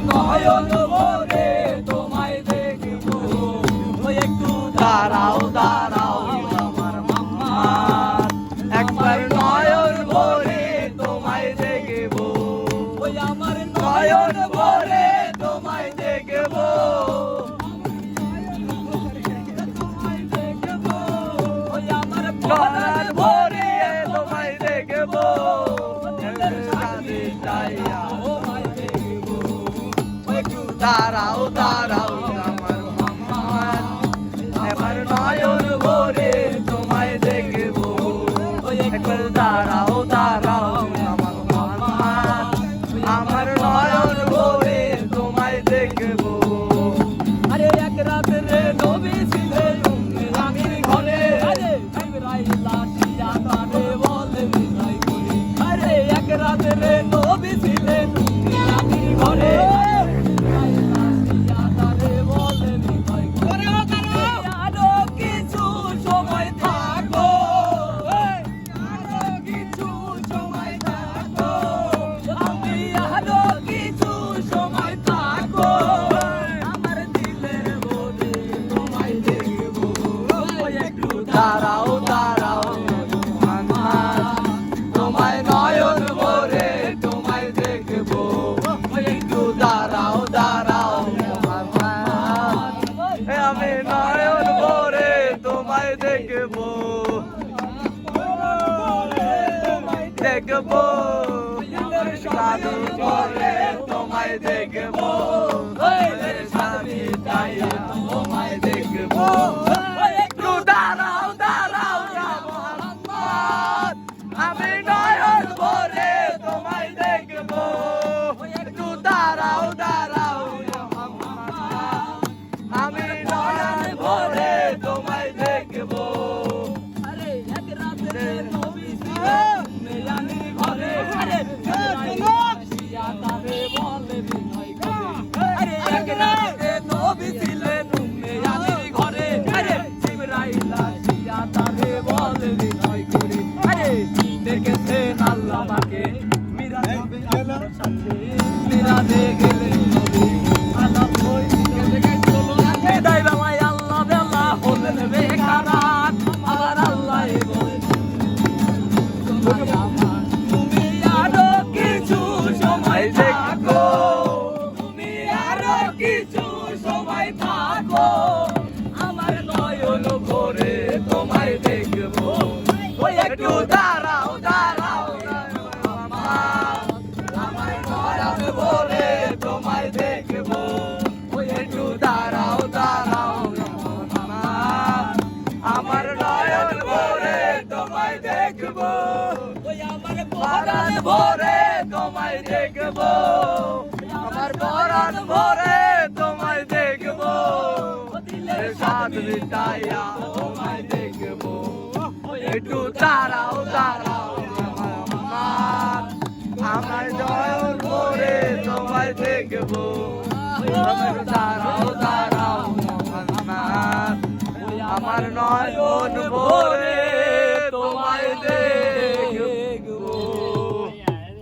নয়ন ভরে তোমায় দেখব। একটু দাঁড়াও দাঁড়াও, আমার মাম্মা। একবার নয়ন ভরে তোমায় দেখব। নয়ন ভরে তোমায় দেখব। দাঁড়াও দাঁড়াও, আমার নয়ন ভরে তোমায় দেখব। একবার দাঁড়াও দাঁড়াও, আমার আমার আমার নয়ন ভরে তোমায় দেখব। দাঁড়াও দাঁড়াও তোমায় নয়ন ভরে তোমায় দেখব। একটু দাঁড়াও দাঁড়াও আমি নয়ন ভরে তোমায় দেখব। দেখব। তোমায় দেখব। আমার নয়ন ভরে তোমায় দেখব। একটু দাঁড়াও পরাণ ভরে তোমায় দেখব। আমার পরাণ ভরে তোমায় দেখব। দিলের সাথ মিটাইয়া তোমায় দেখব। একটু দাঁড়াও দাঁড়াও, আমার নয়ন ভরে তোমায় দেখব। দাঁড়াও, আমার আমার নয়ন ভরে